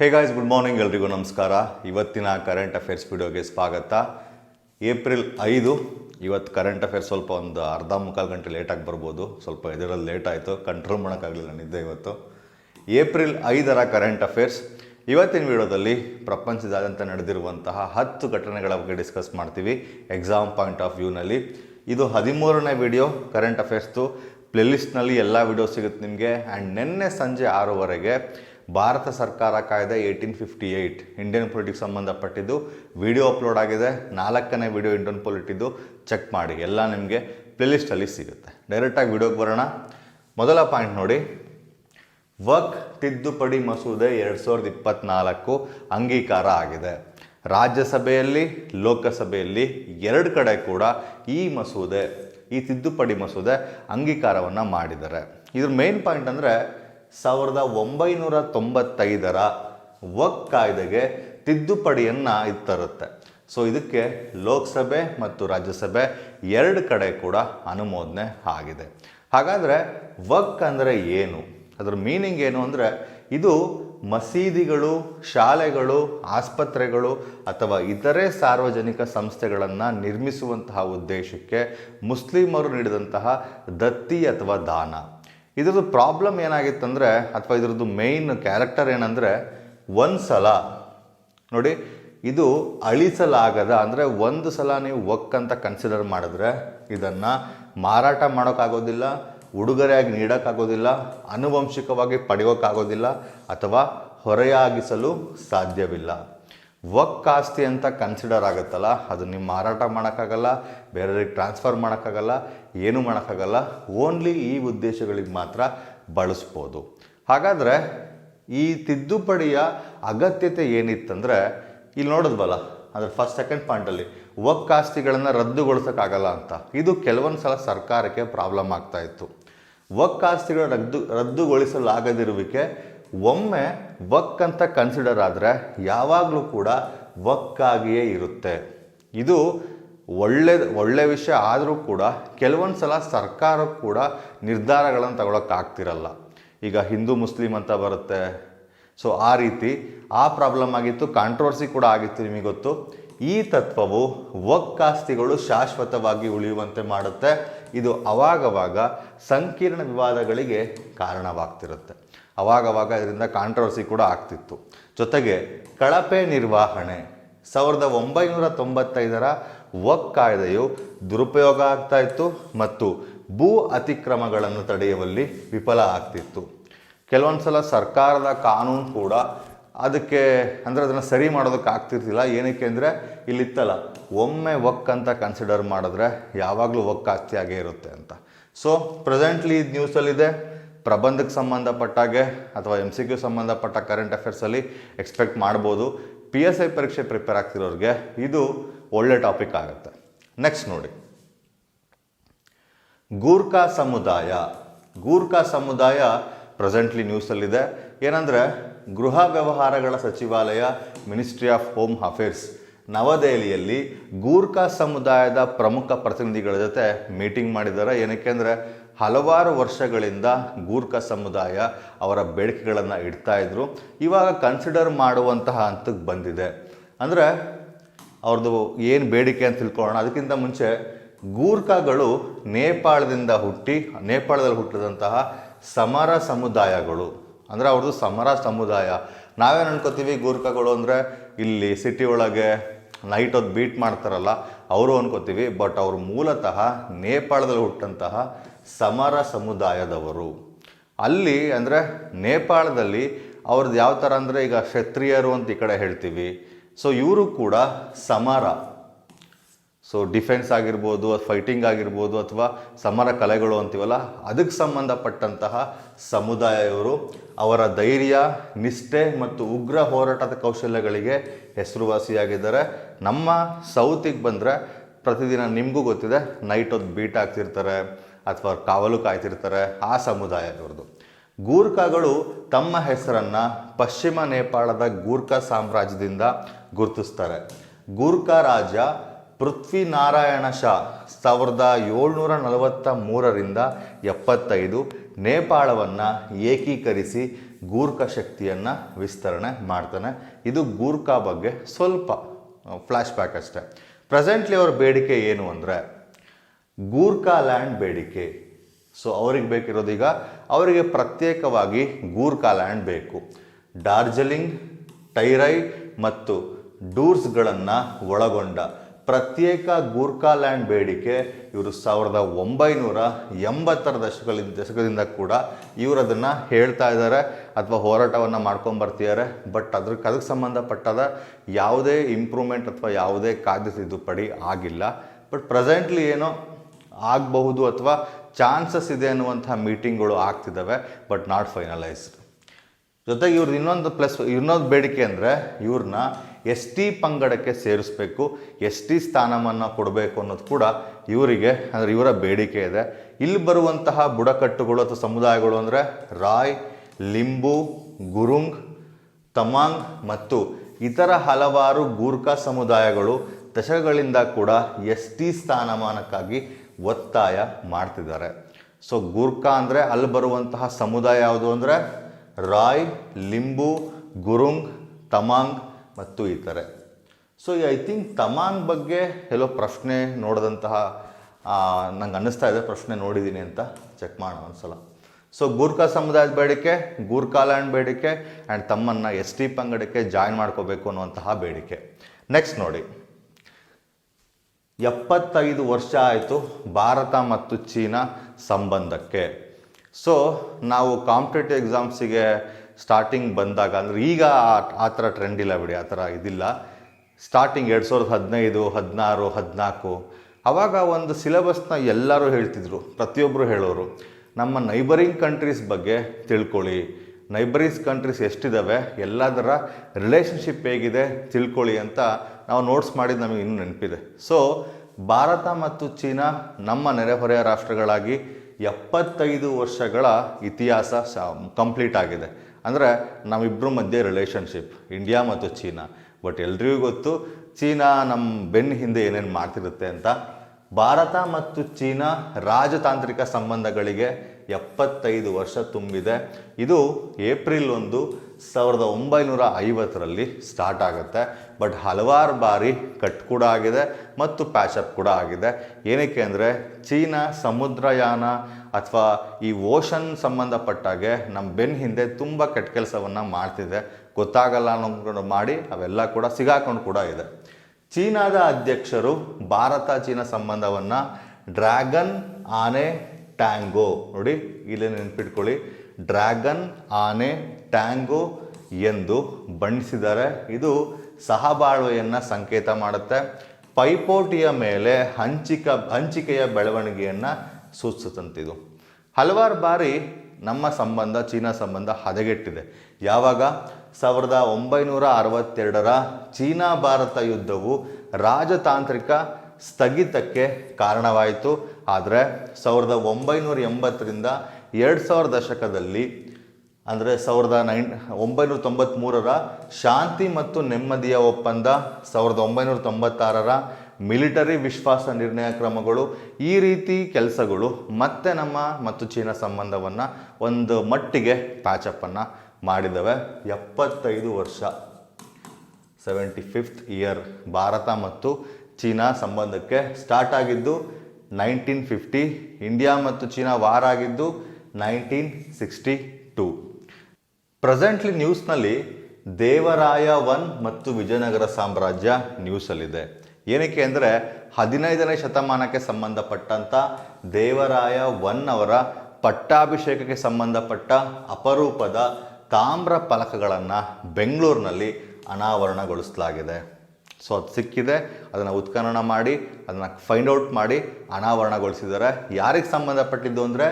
Hey guys good morning ಎಲ್ರಿಗೂ ನಮಸ್ಕಾರ. ಇವತ್ತಿನ ಕರೆಂಟ್ ಅಫೇರ್ಸ್ ವಿಡಿಯೋಗೆ ಸ್ವಾಗತ. ಏಪ್ರಿಲ್ ಐದು, ಇವತ್ತು ಕರೆಂಟ್ ಅಫೇರ್ಸ್ ಸ್ವಲ್ಪ ಒಂದು ಅರ್ಧ ಮುಕ್ಕಾಲು ಗಂಟೆ ಲೇಟಾಗಿ ಬರ್ಬೋದು. ಸ್ವಲ್ಪ ಇದರಲ್ಲಿ ಲೇಟ್ ಆಯಿತು ಕಂಟ್ರೋಲ್ ಮಾಡೋಕ್ಕಾಗಲಿಲ್ಲ ನಿದ್ದೆ ಇವತ್ತು. ಏಪ್ರಿಲ್ ಐದರ ಕರೆಂಟ್ ಅಫೇರ್ಸ್ ಇವತ್ತಿನ ವಿಡಿಯೋದಲ್ಲಿ ಪ್ರಪಂಚದಾದ್ಯಂತ ನಡೆದಿರುವಂತಹ ಹತ್ತು ಘಟನೆಗಳ ಬಗ್ಗೆ ಡಿಸ್ಕಸ್ ಮಾಡ್ತೀವಿ. ಎಕ್ಸಾಮ್ ಪಾಯಿಂಟ್ ಆಫ್ ವ್ಯೂನಲ್ಲಿ ಇದು ಹದಿಮೂರನೇ ವಿಡಿಯೋ ಕರೆಂಟ್ ಅಫೇರ್ಸ್ದು ಪ್ಲೇಲಿಸ್ಟ್ನಲ್ಲಿ ಎಲ್ಲ ವಿಡಿಯೋ ಸಿಗುತ್ತೆ ನಿಮಗೆ. ಆ್ಯಂಡ್ ನಿನ್ನೆ ಸಂಜೆ ಆರೂವರೆಗೆ ಭಾರತ ಸರ್ಕಾರ ಕಾಯ್ದೆ eighteen fifty eight Indian politics ಸಂಬಂಧಪಟ್ಟಿದ್ದು ವಿಡಿಯೋ ಅಪ್ಲೋಡ್ ಆಗಿದೆ. ನಾಲ್ಕನೇ ವಿಡಿಯೋ ಇಂಡಿಯನ್ ಪೊಲಿಟಿದ್ದು ಚೆಕ್ ಮಾಡಿ. ಎಲ್ಲ ನಿಮಗೆ ಪ್ಲೇಲಿಸ್ಟಲ್ಲಿ ಸಿಗುತ್ತೆ. ಡೈರೆಕ್ಟಾಗಿ ವಿಡಿಯೋಗೆ ಬರೋಣ. ಮೊದಲ ಪಾಯಿಂಟ್ ನೋಡಿ. ವಕ್ ತಿದ್ದುಪಡಿ ಮಸೂದೆ ಎರಡು ಸಾವಿರದ ಇಪ್ಪತ್ನಾಲ್ಕು ಅಂಗೀಕಾರ ಆಗಿದೆ. ರಾಜ್ಯಸಭೆಯಲ್ಲಿ, ಲೋಕಸಭೆಯಲ್ಲಿ ಎರಡು ಕಡೆ ಕೂಡ ಈ ಮಸೂದೆ, ಈ ತಿದ್ದುಪಡಿ ಮಸೂದೆ ಅಂಗೀಕಾರವನ್ನು ಮಾಡಿದ್ದಾರೆ. ಇದ್ರ ಮೇನ್ ಪಾಯಿಂಟ್ ಅಂದರೆ ಸಾವಿರದ ಒಂಬೈನೂರ ತೊಂಬತ್ತೈದರ ವಕ್ ಕಾಯ್ದೆಗೆ ತಿದ್ದುಪಡಿಯನ್ನು ಇತ್ತರುತ್ತೆ ಸೊ ಇದಕ್ಕೆ ಲೋಕಸಭೆ ಮತ್ತು ರಾಜ್ಯಸಭೆ ಎರಡು ಕಡೆ ಕೂಡ ಅನುಮೋದನೆ ಆಗಿದೆ. ಹಾಗಾದರೆ ವಕ್ ಅಂದರೆ ಏನು? ಅದರ ಮೀನಿಂಗ್ ಏನು ಅಂದರೆ ಇದು ಮಸೀದಿಗಳು, ಶಾಲೆಗಳು, ಆಸ್ಪತ್ರೆಗಳು ಅಥವಾ ಇತರೆ ಸಾರ್ವಜನಿಕ ಸಂಸ್ಥೆಗಳನ್ನು ನಿರ್ಮಿಸುವಂತಹ ಉದ್ದೇಶಕ್ಕೆ ಮುಸ್ಲಿಮರು ನೀಡಿದಂತಹ ದತ್ತಿ ಅಥವಾ ದಾನ. ಇದ್ರದ್ದು ಪ್ರಾಬ್ಲಮ್ ಏನಾಗಿತ್ತಂದರೆ, ಅಥವಾ ಇದರದ್ದು ಮೇಯ್ನ್ ಕ್ಯಾರೆಕ್ಟರ್ ಏನಂದರೆ, ಒಂದು ಸಲ, ನೋಡಿ, ಇದು ಅಳಿಸಲಾಗದ, ಅಂದರೆ ಒಂದು ಸಲ ನೀವು ಒಕ್ ಅಂತ ಕನ್ಸಿಡರ್ ಮಾಡಿದ್ರೆ, ಇದನ್ನು ಮಾರಾಟ ಮಾಡೋಕ್ಕಾಗೋದಿಲ್ಲ, ಉಡುಗೊರೆಯಾಗಿ ನೀಡೋಕ್ಕಾಗೋದಿಲ್ಲ, ಆನುವಂಶಿಕವಾಗಿ ಪಡೆಯೋಕ್ಕಾಗೋದಿಲ್ಲ, ಅಥವಾ ಹೊರೆಯಾಗಿಸಲು ಸಾಧ್ಯವಿಲ್ಲ. ವಕ್ ಆಸ್ತಿ ಅಂತ ಕನ್ಸಿಡರ್ ಆಗುತ್ತಲ್ಲ, ಅದು ನಿಮ್ಮ ಮಾರಾಟ ಮಾಡೋಕ್ಕಾಗಲ್ಲ, ಬೇರೆಯವ್ರಿಗೆ ಟ್ರಾನ್ಸ್ಫರ್ ಮಾಡೋಕ್ಕಾಗಲ್ಲ, ಏನು ಮಾಡೋಕ್ಕಾಗಲ್ಲ ಓನ್ಲಿ ಈ ಉದ್ದೇಶಗಳಿಗೆ ಮಾತ್ರ ಬಳಸ್ಬೋದು. ಹಾಗಾದರೆ ಈ ತಿದ್ದುಪಡಿಯ ಅಗತ್ಯತೆ ಏನಿತ್ತಂದರೆ, ಇಲ್ಲಿ ನೋಡಿದ್ವಲ್ಲ, ಅಂದರೆ ಫಸ್ಟ್ ಸೆಕೆಂಡ್ ಪಾಯಿಂಟಲ್ಲಿ ವರ್ಕ್ ಆಸ್ತಿಗಳನ್ನು ರದ್ದುಗೊಳಿಸೋಕ್ಕಾಗಲ್ಲ ಅಂತ. ಇದು ಕೆಲವೊಂದು ಸಲ ಸರ್ಕಾರಕ್ಕೆ ಪ್ರಾಬ್ಲಮ್ ಆಗ್ತಾ ಇತ್ತು. ವರ್ಕ್ ಆಸ್ತಿಗಳ ರದ್ದು, ರದ್ದುಗೊಳಿಸಲಾಗದಿರುವಿಕೆ ಒಮ್ಮೆ ವಕ್ ಅಂತ ಕನ್ಸಿಡರ್ ಆದರೆ ಯಾವಾಗಲೂ ಕೂಡ ವಕ್ ಆಗಿಯೇ ಇರುತ್ತೆ. ಇದು ಒಳ್ಳೆ ಒಳ್ಳೆ ವಿಷಯ ಆದರೂ ಕೂಡ ಕೆಲವೊಂದು ಸಲ ಸರ್ಕಾರ ಕೂಡ ನಿರ್ಧಾರಗಳನ್ನು ತಗೊಳಕ್ಕಾಗ್ತಿರಲ್ಲ ಈಗ ಹಿಂದೂ, ಮುಸ್ಲಿಂ ಅಂತ ಬರುತ್ತೆ. ಸೊ ಆ ರೀತಿ ಆ ಪ್ರಾಬ್ಲಮ್ ಆಗಿತ್ತು ಕಾಂಟ್ರವರ್ಸಿ ಕೂಡ ಆಗಿತ್ತು ನಿಮಗೆ ಗೊತ್ತು. ಈ ತತ್ವವು ವಕ್ ಆಸ್ತಿಗಳು ಶಾಶ್ವತವಾಗಿ ಉಳಿಯುವಂತೆ ಮಾಡುತ್ತೆ. ಇದು ಅವಾಗವಾಗ ಸಂಕೀರ್ಣ ವಿವಾದಗಳಿಗೆ ಕಾರಣವಾಗ್ತಿರುತ್ತೆ. ಅವಾಗವಾಗ ಇದರಿಂದ ಕಾಂಟ್ರವರ್ಸಿ ಕೂಡ ಆಗ್ತಿತ್ತು. ಜೊತೆಗೆ ಕಳಪೆ ನಿರ್ವಹಣೆ, ಸಾವಿರದ ಒಂಬೈನೂರ ತೊಂಬತ್ತೈದರ ವಕ್ ಕಾಯ್ದೆಯು ದುರುಪಯೋಗ ಆಗ್ತಾ ಇತ್ತು ಮತ್ತು ಭೂ ಅತಿಕ್ರಮಗಳನ್ನು ತಡೆಯುವಲ್ಲಿ ವಿಫಲ ಆಗ್ತಿತ್ತು. ಕೆಲವೊಂದು ಸಲ ಸರ್ಕಾರದ ಕಾನೂನು ಕೂಡ ಅದಕ್ಕೆ ಅಂದರೆ ಅದನ್ನು ಸರಿ ಮಾಡೋದಕ್ಕೆ ಆಗ್ತಿರ್ತಿಲ್ಲ. ಏನಕ್ಕೆ ಅಂದರೆ ಇಲ್ಲಿತ್ತಲ್ಲ, ಒಮ್ಮೆ ವಕ್ ಅಂತ ಕನ್ಸಿಡರ್ ಮಾಡಿದ್ರೆ ಯಾವಾಗಲೂ ವಕ್ ಆಸ್ತಿಯಾಗೇ ಇರುತ್ತೆ ಅಂತ. ಸೊ ಪ್ರೆಸೆಂಟ್ಲಿ ಇದು ನ್ಯೂಸಲ್ಲಿದೆ ಪ್ರಬಂಧಕ್ಕೆ ಸಂಬಂಧಪಟ್ಟಾಗೆ ಅಥವಾ ಎಂ ಸಿ ಕ್ಯೂ ಸಂಬಂಧಪಟ್ಟ ಕರೆಂಟ್ ಅಫೇರ್ಸಲ್ಲಿ ಎಕ್ಸ್ಪೆಕ್ಟ್ ಮಾಡ್ಬೋದು. ಪಿ ಎಸ್ ಐ ಪರೀಕ್ಷೆ ಪ್ರಿಪೇರ್ ಆಗ್ತಿರೋರಿಗೆ ಇದು ಒಳ್ಳೆ ಟಾಪಿಕ್ ಆಗುತ್ತೆ. ನೆಕ್ಸ್ಟ್ ನೋಡಿ. ಗೂರ್ಖಾ ಸಮುದಾಯ. ಗೂರ್ಖಾ ಸಮುದಾಯ ಪ್ರೆಸೆಂಟ್ಲಿ ನ್ಯೂಸಲ್ಲಿದೆ ಏನಂದರೆ ಗೃಹ ವ್ಯವಹಾರಗಳ ಸಚಿವಾಲಯ ಮಿನಿಸ್ಟ್ರಿ ಆಫ್ ಹೋಮ್ ಅಫೇರ್ಸ್ ನವದೆಹಲಿಯಲ್ಲಿ ಗೂರ್ಖಾ ಸಮುದಾಯದ ಪ್ರಮುಖ ಪ್ರತಿನಿಧಿಗಳ ಜೊತೆ ಮೀಟಿಂಗ್ ಮಾಡಿದ್ದಾರೆ. ಏನಕ್ಕೆ ಅಂದರೆ ಹಲವಾರು ವರ್ಷಗಳಿಂದ ಗೂರ್ಖ ಸಮುದಾಯ ಅವರ ಬೇಡಿಕೆಗಳನ್ನು ಇಡ್ತಾ ಇದ್ರು. ಇವಾಗ ಕನ್ಸಿಡರ್ ಮಾಡುವಂತಹ ಹಂತಕ್ಕೆ ಬಂದಿದೆ. ಅಂದರೆ ಅವ್ರದ್ದು ಏನು ಬೇಡಿಕೆ ಅಂತ ತಿಳ್ಕೊಳ್ಳೋಣ. ಅದಕ್ಕಿಂತ ಮುಂಚೆ ಗೂರ್ಖಗಳು ನೇಪಾಳದಿಂದ ಹುಟ್ಟಿ, ನೇಪಾಳದಲ್ಲಿ ಹುಟ್ಟಿದಂತಹ ಸಮರ ಸಮುದಾಯಗಳು. ಅಂದರೆ ಅವ್ರದ್ದು ಸಮರ ಸಮುದಾಯ. ನಾವೇನು ಅನ್ಕೋತೀವಿ ಗೂರ್ಖಾಗಳು ಅಂದರೆ ಇಲ್ಲಿ ಸಿಟಿ ಒಳಗೆ ನೈಟ್ ಹೊತ್ತು ಬೀಟ್ ಮಾಡ್ತಾರಲ್ಲ, ಅವರು ಅನ್ಕೋತೀವಿ. ಬಟ್ ಅವರು ಮೂಲತಃ ನೇಪಾಳದಲ್ಲಿ ಹುಟ್ಟಂತಹ ಸಮರ ಸಮುದಾಯದವರು. ಅಲ್ಲಿ ಅಂದರೆ ನೇಪಾಳದಲ್ಲಿ ಅವ್ರದ್ದು ಯಾವ ಥರ ಅಂದರೆ ಈಗ ಕ್ಷತ್ರಿಯರು ಅಂತ ಈ ಕಡೆ ಹೇಳ್ತೀವಿ. ಸೊ ಇವರು ಕೂಡ ಸಮರ. ಸೊ ಡಿಫೆನ್ಸ್ ಆಗಿರ್ಬೋದು ಫೈಟಿಂಗ್ ಆಗಿರ್ಬೋದು ಅಥವಾ ಸಮರ ಕಲೆಗಳು ಅಂತೀವಲ್ಲ ಅದಕ್ಕೆ ಸಂಬಂಧಪಟ್ಟಂತಹ ಸಮುದಾಯ ಇವರು ಅವರ ಧೈರ್ಯ, ನಿಷ್ಠೆ ಮತ್ತು ಉಗ್ರ ಹೋರಾಟದ ಕೌಶಲ್ಯಗಳಿಗೆ ಹೆಸರುವಾಸಿಯಾಗಿದ್ದಾರೆ. ನಮ್ಮ ಸೌತಿಗೆ ಬಂದರೆ ಪ್ರತಿದಿನ ನಿಮಗೂ ಗೊತ್ತಿದೆ ನೈಟ್ ಹೊತ್ತು ಬೀಟ್ ಆಗ್ತಿರ್ತಾರೆ. ಅಥವಾ ಕಾವಲು ಕಾಯ್ತಿರ್ತಾರೆ ಆ ಸಮುದಾಯದವ್ರದ್ದು ಗೂರ್ಖಾಗಳು ತಮ್ಮ ಹೆಸರನ್ನು ಪಶ್ಚಿಮ ನೇಪಾಳದ ಗೂರ್ಖಾ ಸಾಮ್ರಾಜ್ಯದಿಂದ ಗುರುತಿಸ್ತಾರೆ. ಗೂರ್ಖಾ ರಾಜ ಪೃಥ್ವಿನಾರಾಯಣ ಶಾ ಸಾವಿರದ ಏಳ್ನೂರ ನಲವತ್ತ ಮೂರರಿಂದ ಎಪ್ಪತ್ತೈದು ನೇಪಾಳವನ್ನು ಏಕೀಕರಿಸಿ ಗೂರ್ಖಾ ಶಕ್ತಿಯನ್ನು ವಿಸ್ತರಣೆ ಮಾಡ್ತಾನೆ. ಇದು ಗೂರ್ಖಾ ಬಗ್ಗೆ ಸ್ವಲ್ಪ ಫ್ಲ್ಯಾಶ್ ಬ್ಯಾಕ್ ಅಷ್ಟೇ. ಪ್ರೆಸೆಂಟ್ಲಿ ಅವ್ರ ಬೇಡಿಕೆ ಏನು ಅಂದರೆ ಗೂರ್ಖಾ ಲ್ಯಾಂಡ್ ಬೇಡಿಕೆ. ಸೊ ಅವ್ರಿಗೆ ಬೇಕಿರೋದೀಗ ಅವರಿಗೆ ಪ್ರತ್ಯೇಕವಾಗಿ ಗೂರ್ಖಾ ಲ್ಯಾಂಡ್ ಬೇಕು. ಡಾರ್ಜಿಲಿಂಗ್, ಟೈರೈ ಮತ್ತು ಡೂರ್ಸ್ಗಳನ್ನು ಒಳಗೊಂಡ ಪ್ರತ್ಯೇಕ ಗೂರ್ಖಾ ಲ್ಯಾಂಡ್ ಬೇಡಿಕೆ ಇವರು ಸಾವಿರದ ಒಂಬೈನೂರ ಎಂಬತ್ತರ ದಶಕದಿಂದ ದಶಕದಿಂದ ಕೂಡ ಇವರು ಅದನ್ನು ಹೇಳ್ತಾ ಇದ್ದಾರೆ ಅಥವಾ ಹೋರಾಟವನ್ನು ಮಾಡ್ಕೊಂಬರ್ತಿದ್ದಾರೆ ಬಟ್ ಅದ್ರಕ್ಕೆ ಅದಕ್ಕೆ ಸಂಬಂಧಪಟ್ಟದ ಯಾವುದೇ ಇಂಪ್ರೂವ್ಮೆಂಟ್ ಅಥವಾ ಯಾವುದೇ ಕಾಯ್ದೆ ತಿದ್ದುಪಡಿ ಆಗಿಲ್ಲ. ಬಟ್ ಪ್ರೆಸೆಂಟ್ಲಿ ಏನೋ ಆಗಬಹುದು ಅಥವಾ ಚಾನ್ಸಸ್ ಇದೆ ಅನ್ನುವಂಥ ಮೀಟಿಂಗ್ಗಳು ಆಗ್ತಿದ್ದಾವೆ, ಬಟ್ ನಾಟ್ ಫೈನಲೈಸ್ಡ್. ಜೊತೆಗೆ ಇವ್ರದ್ದು ಇನ್ನೊಂದು ಪ್ಲಸ್, ಇನ್ನೊಂದು ಬೇಡಿಕೆ ಅಂದರೆ ಇವ್ರನ್ನ ಎಸ್ ಟಿ ಪಂಗಡಕ್ಕೆ ಸೇರಿಸ್ಬೇಕು, ಎಸ್ ಟಿ ಸ್ಥಾನಮಾನ ಕೊಡಬೇಕು ಅನ್ನೋದು ಕೂಡ ಇವರಿಗೆ, ಅಂದರೆ ಇವರ ಬೇಡಿಕೆ ಇದೆ. ಇಲ್ಲಿ ಬರುವಂತಹ ಬುಡಕಟ್ಟುಗಳು ಅಥವಾ ಸಮುದಾಯಗಳು ಅಂದರೆ ರಾಯ್, ಲಿಂಬು, ಗುರುಂಗ್, ತಮಾಂಗ್ ಮತ್ತು ಇತರ ಹಲವಾರು ಗೂರ್ಖಾ ಸಮುದಾಯಗಳು ದಶಕಗಳಿಂದ ಕೂಡ ಎಸ್ ಟಿ ಸ್ಥಾನಮಾನಕ್ಕಾಗಿ ಒತ್ತಾಯ ಮಾಡ್ತಿದ್ದಾರೆ. ಸೊ ಗೂರ್ಖಾ ಅಂದರೆ ಅಲ್ಲಿ ಬರುವಂತಹ ಸಮುದಾಯ ಯಾವುದು ಅಂದರೆ ರಾಯ್, ಲಿಂಬು, ಗುರುಂಗ್, ತಮಾಂಗ್ ಮತ್ತು ಇತರೆ. ಸೊ ಐ ಥಿಂಕ್ ತಮಾಂಗ್ ಬಗ್ಗೆ ಎಲ್ಲೋ ಪ್ರಶ್ನೆ ನೋಡಿದಂತಹ ನಂಗೆ ಅನ್ನಿಸ್ತಾ ಇದೆ. ಪ್ರಶ್ನೆ ನೋಡಿದ್ದೀನಿ ಅಂತ ಚೆಕ್ ಮಾಡೋಣ ಒಂದ್ಸಲ. ಸೊ ಗೂರ್ಖಾ ಸಮುದಾಯದ ಬೇಡಿಕೆ, ಗೂರ್ಖಾ ಲ್ಯಾಂಡ್ ಬೇಡಿಕೆ ಆ್ಯಂಡ್ ತಮ್ಮನ್ನು ಎಸ್ ಟಿ ಪಂಗಡಕ್ಕೆ ಜಾಯಿನ್ ಮಾಡ್ಕೋಬೇಕು ಅನ್ನುವಂತಹ ಬೇಡಿಕೆ. ನೆಕ್ಸ್ಟ್ ನೋಡಿ. ಎಪ್ಪತ್ತೈದು ವರ್ಷ ಆಯಿತು ಭಾರತ ಮತ್ತು ಚೀನಾ ಸಂಬಂಧಕ್ಕೆ. ಸೊ ನಾವು ಕಾಂಪಿಟೇಟಿವ್ ಎಕ್ಸಾಮ್ಸಿಗೆ ಸ್ಟಾರ್ಟಿಂಗ್ ಬಂದಾಗ, ಅಂದರೆ ಈಗ ಆ- ಥರ ಟ್ರೆಂಡ್ ಇಲ್ಲ ಬಿಡಿ, ಆ ಥರ ಇದಿಲ್ಲ. ಸ್ಟಾರ್ಟಿಂಗ್ ಎರಡು ಸಾವಿರದ ಹದಿನೈದು, ಹದಿನಾರು, ಹದಿನಾಲ್ಕು. ಆವಾಗ ಒಂದು ಸಿಲೆಬಸ್ನ ಎಲ್ಲರೂ ಹೇಳ್ತಿದ್ರು ಪ್ರತಿಯೊಬ್ಬರು ಹೇಳೋರು, ನಮ್ಮ ನೈಬರಿಂಗ್ ಕಂಟ್ರೀಸ್ ಬಗ್ಗೆ ತಿಳ್ಕೊಳ್ಳಿ. ನೈಬರೀಸ್ ಕಂಟ್ರೀಸ್ ಎಷ್ಟಿದ್ದಾವೆ ಎಲ್ಲದರ ರಿಲೇಷನ್ಶಿಪ್ ಹೇಗಿದೆ? ತಿಳ್ಕೊಳ್ಳಿ ಅಂತ ನಾವು ನೋಟ್ಸ್ ಮಾಡಿದ್ದು ನಮಗೆ ಇನ್ನೂ ನೆನಪಿದೆ. ಸೊ ಭಾರತ ಮತ್ತು ಚೀನಾ ನಮ್ಮ ನೆರೆಹೊರೆಯ ರಾಷ್ಟ್ರಗಳಾಗಿ ಎಪ್ಪತ್ತೈದು ವರ್ಷಗಳ ಇತಿಹಾಸ ಕಂಪ್ಲೀಟ್ ಆಗಿದೆ. ಅಂದರೆ ನಮ್ಮಿಬ್ಬರ ಮಧ್ಯೆ ರಿಲೇಷನ್ಶಿಪ್ ಇಂಡಿಯಾ ಮತ್ತು ಚೀನಾ. ಬಟ್ ಎಲ್ರಿಗೂ ಗೊತ್ತು, ಚೀನಾ ನಮ್ಮ ಬೆನ್ನ ಹಿಂದೆ ಏನೇನು ಮಾಡ್ತಿರುತ್ತೆ ಅಂತ. ಭಾರತ ಮತ್ತು ಚೀನಾ ರಾಜತಾಂತ್ರಿಕ ಸಂಬಂಧಗಳಿಗೆ ಎಪ್ಪತ್ತೈದು ವರ್ಷ ತುಂಬಿದೆ. ಇದು ಏಪ್ರಿಲ್ ಒಂದು ಸಾವಿರದ ಒಂಬೈನೂರ ಐವತ್ತರಲ್ಲಿ ಸ್ಟಾರ್ಟ್ ಆಗುತ್ತೆ. ಬಟ್ ಹಲವಾರು ಬಾರಿ ಕಟ್ ಕೂಡ ಆಗಿದೆ ಮತ್ತು ಪ್ಯಾಚಪ್ ಕೂಡ ಆಗಿದೆ. ಏನಕ್ಕೆ ಅಂದರೆ ಚೀನಾ ಸಮುದ್ರಯಾನ ಅಥವಾ ಈ ಓಷನ್ ಸಂಬಂಧಪಟ್ಟಾಗೆ ನಮ್ಮ ಬೆನ್ ಹಿಂದೆ ತುಂಬ ಕೆಟ್ಟ ಕೆಲಸವನ್ನು ಮಾಡ್ತಿದೆ. ಗೊತ್ತಾಗಲ್ಲ ಅನ್ನೋ ಮಾಡಿ ಅವೆಲ್ಲ ಕೂಡ ಸಿಗಾಕೊಂಡು ಕೂಡ ಇದೆ. ಚೀನಾದ ಅಧ್ಯಕ್ಷರು ಭಾರತ ಚೀನಾ ಸಂಬಂಧವನ್ನು ಡ್ರ್ಯಾಗನ್ ಆನೆ ಟ್ಯಾಂಗೋ ನೋಡಿ ಇಲ್ಲಿ ನೆನ್ಪಿಟ್ಕೊಳ್ಳಿ. ಡ್ರ್ಯಾಗನ್, ಆನೆ, ಟ್ಯಾಂಗೋ ಎಂದು ಬಣ್ಣಿಸಿದ್ದಾರೆ. ಇದು ಸಹಬಾಳ್ವೆಯನ್ನು ಸಂಕೇತ ಮಾಡುತ್ತೆ. ಪೈಪೋಟಿಯ ಮೇಲೆ ಹಂಚಿಕ, ಹಂಚಿಕೆಯ ಬೆಳವಣಿಗೆಯನ್ನು ಸೂಚಿಸುತ್ತಂತಿದು ಹಲವಾರು ಬಾರಿ ನಮ್ಮ ಸಂಬಂಧ, ಚೀನಾ ಸಂಬಂಧ ಹದಗೆಟ್ಟಿದೆ. ಯಾವಾಗ? ಸಾವಿರದ ಒಂಬೈನೂರ ಅರವತ್ತೆರಡರ ಚೀನಾ ಭಾರತ ಯುದ್ಧವು ರಾಜತಾಂತ್ರಿಕ ಸ್ಥಗಿತಕ್ಕೆ ಕಾರಣವಾಯಿತು. ಆದರೆ ಸಾವಿರದ ಒಂಬೈನೂರ ಎಂಬತ್ತರಿಂದ ಎರಡು ಸಾವಿರ ದಶಕದಲ್ಲಿ, ಅಂದರೆ ಸಾವಿರದ ನೈನ್ ಒಂಬೈನೂರ ತೊಂಬತ್ತ್ಮೂರರ ಶಾಂತಿ ಮತ್ತು ನೆಮ್ಮದಿಯ ಒಪ್ಪಂದ, ಸಾವಿರದ ಒಂಬೈನೂರ ತೊಂಬತ್ತಾರರ ಮಿಲಿಟರಿ ವಿಶ್ವಾಸ ನಿರ್ಣಯ ಕ್ರಮಗಳು, ಈ ರೀತಿ ಕೆಲಸಗಳು ಮತ್ತೆ ನಮ್ಮ ಮತ್ತು ಚೀನಾ ಸಂಬಂಧವನ್ನು ಒಂದು ಮಟ್ಟಿಗೆ ಪ್ಯಾಚಪ್ಪನ್ನು ಮಾಡಿದ್ದಾವೆ ಎಪ್ಪತ್ತೈದು ವರ್ಷ, ಸೆವೆಂಟಿ ಫಿಫ್ತ್ ಇಯರ್ ಭಾರತ ಮತ್ತು ಚೀನಾ ಸಂಬಂಧಕ್ಕೆ ಸ್ಟಾರ್ಟ್ ಆಗಿದ್ದು, ನೈನ್ಟೀನ್ ಫಿಫ್ಟಿ, ಇಂಡಿಯಾ ಮತ್ತು ಚೀನಾ ವಾರ್ ಆಗಿದ್ದು ನೈನ್ಟೀನ್ ಸಿಕ್ಸ್ಟಿ ಟೂ. ಪ್ರೆಸೆಂಟ್ಲಿ ನ್ಯೂಸ್ನಲ್ಲಿ ದೇವರಾಯ ಒನ್ ಮತ್ತು ವಿಜಯನಗರ ಸಾಮ್ರಾಜ್ಯ ನ್ಯೂಸಲ್ಲಿದೆ ಏನಕ್ಕೆ ಅಂದರೆ ಹದಿನೈದನೇ ಶತಮಾನಕ್ಕೆ ಸಂಬಂಧಪಟ್ಟಂಥ ದೇವರಾಯ ಒನ್ ಅವರ ಪಟ್ಟಾಭಿಷೇಕಕ್ಕೆ ಸಂಬಂಧಪಟ್ಟ ಅಪರೂಪದ ತಾಮ್ರ ಫಲಕಗಳನ್ನು ಬೆಂಗಳೂರಿನಲ್ಲಿ ಅನಾವರಣಗೊಳಿಸಲಾಗಿದೆ. ಸೊ ಅದು ಸಿಕ್ಕಿದೆ, ಅದನ್ನು ಉತ್ಖನನ ಮಾಡಿ, ಅದನ್ನು ಫೈಂಡ್ ಔಟ್ ಮಾಡಿ ಅನಾವರಣಗೊಳಿಸಿದ್ದಾರೆ. ಯಾರಿಗೆ ಸಂಬಂಧಪಟ್ಟಿದ್ದು ಅಂದರೆ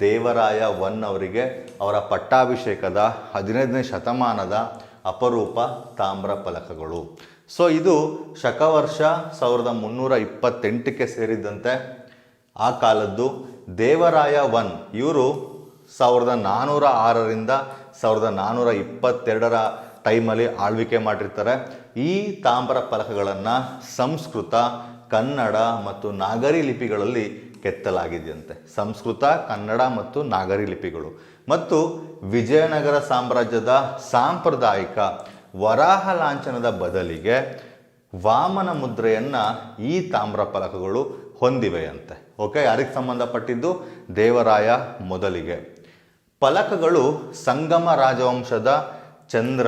ದೇವರಾಯ ಒನ್ ಅವರಿಗೆ ಅವರ ಪಟ್ಟಾಭಿಷೇಕದ ಹದಿನೈದನೇ ಶತಮಾನದ ಅಪರೂಪ ತಾಮ್ರ ಫಲಕಗಳು. ಸೊ, ಇದು ಶಕವರ್ಷ ಸಾವಿರದ ಮುನ್ನೂರ ಇಪ್ಪತ್ತೆಂಟಕ್ಕೆ ಸೇರಿದಂತೆ ಆ ಕಾಲದ್ದು ದೇವರಾಯ ಒನ್ ಇವರು ಸಾವಿರದ ನಾನ್ನೂರ ಆರರಿಂದ ಸಾವಿರದ ನಾನ್ನೂರ ಇಪ್ಪತ್ತೆರಡರ ಟೈಮಲ್ಲಿ ಆಳ್ವಿಕೆ ಮಾಡಿರ್ತಾರೆ. ಈ ತಾಮ್ರ ಫಲಕಗಳನ್ನು ಸಂಸ್ಕೃತ, ಕನ್ನಡ ಮತ್ತು ನಾಗರಿ ಲಿಪಿಗಳಲ್ಲಿ ಕೆತ್ತಲಾಗಿದೆಯಂತೆ. ಸಂಸ್ಕೃತ, ಕನ್ನಡ ಮತ್ತು ನಾಗರಿ ಲಿಪಿಗಳು. ಮತ್ತು ವಿಜಯನಗರ ಸಾಮ್ರಾಜ್ಯದ ಸಾಂಪ್ರದಾಯಿಕ ವರಾಹ ಲಾಂಛನದ ಬದಲಿಗೆ ವಾಮನ ಮುದ್ರೆಯನ್ನು ಈ ತಾಮ್ರ ಫಲಕಗಳು ಹೊಂದಿವೆಯಂತೆ. ಓಕೆ, ಯಾರಿಗೆ ಸಂಬಂಧಪಟ್ಟಿದ್ದು? ದೇವರಾಯ ಮೊದಲಿಗೆ. ಫಲಕಗಳು ಸಂಗಮ ರಾಜವಂಶದ ಚಂದ್ರ,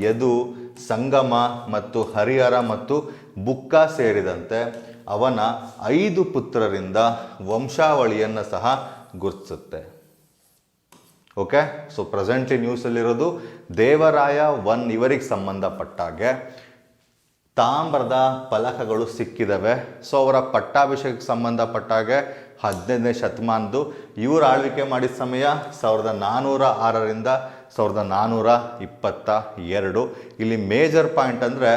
ಯದು, ಸಂಗಮ ಮತ್ತು ಹರಿಹರ ಮತ್ತು ಬುಕ್ಕ ಸೇರಿದಂತೆ ಅವನ ಐದು ಪುತ್ರರಿಂದ ವಂಶಾವಳಿಯನ್ನು ಸಹ ಗುರುತಿಸುತ್ತೆ. ಓಕೆ ಸೊ ಪ್ರೆಸೆಂಟ್ಲಿ ನ್ಯೂಸಲ್ಲಿರೋದು ದೇವರಾಯ ಒನ್ ಇವರಿಗೆ ಸಂಬಂಧಪಟ್ಟಾಗೆ ತಾಮ್ರದ ಫಲಕಗಳು ಸಿಕ್ಕಿದವೆ. ಸೊ ಅವರ ಪಟ್ಟಾಭಿಷೇಕಕ್ಕೆ ಸಂಬಂಧಪಟ್ಟಾಗೆ ಹದಿನೈದನೇ ಶತಮಾನದ್ದು, ಇವರು ಆಳ್ವಿಕೆ ಮಾಡಿದ ಸಮಯ ಸಾವಿರದ ನಾನ್ನೂರ ಆರರಿಂದ ಸಾವಿರದ ನಾನ್ನೂರ ಇಪ್ಪತ್ತ ಎರಡು. ಇಲ್ಲಿ ಮೇಜರ್ ಪಾಯಿಂಟ್ ಅಂದರೆ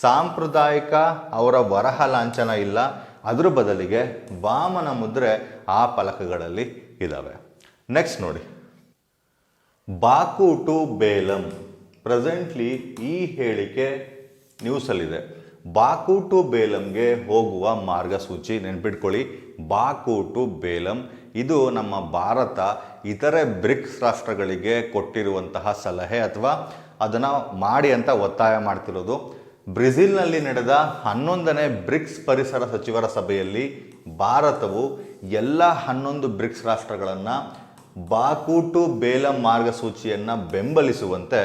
ಸಾಂಪ್ರದಾಯಿಕ ಅವರ ವರಹ ಲಾಂಛನ ಇಲ್ಲ. ಅದರ ಬದಲಿಗೆ ವಾಮನ ಮುದ್ರೆ ಆ ಫಲಕಗಳಲ್ಲಿ ಇದ್ದಾವೆ ನೆಕ್ಸ್ಟ್ ನೋಡಿ. ಬಾಕು ಟು ಬೇಲಂ. ಪ್ರೆಸೆಂಟ್ಲಿ ಈ ಹೇಳಿಕೆ ನ್ಯೂಸಲ್ಲಿದೆ ಬಾಕು ಟು ಬೇಲಂಗೆ ಹೋಗುವ ಮಾರ್ಗಸೂಚಿ ನೆನ್ಪಿಟ್ಕೊಳ್ಳಿ. ಬಾಕು ಟು ಬೇಲಂ, ಇದು ನಮ್ಮ ಭಾರತ, ಇತರೆ ಬ್ರಿಕ್ಸ್ ರಾಷ್ಟ್ರಗಳಿಗೆ ಕೊಟ್ಟಿರುವಂತಹ ಸಲಹೆ ಅಥವಾ ಅದನ್ನು ಮಾಡಿ ಅಂತ ಒತ್ತಾಯ ಮಾಡ್ತಿರೋದು. ಬ್ರೆಜಿಲ್ನಲ್ಲಿ ನಡೆದ ಹನ್ನೊಂದನೇ ಬ್ರಿಕ್ಸ್ ಪರಿಸರ ಸಚಿವರ ಸಭೆಯಲ್ಲಿ ಭಾರತವು ಎಲ್ಲ ಹನ್ನೊಂದು ಬ್ರಿಕ್ಸ್ ರಾಷ್ಟ್ರಗಳನ್ನು ಬಾಕೂಟು ಬೇಲಂ ಮಾರ್ಗಸೂಚಿಯನ್ನು ಬೆಂಬಲಿಸುವಂತೆ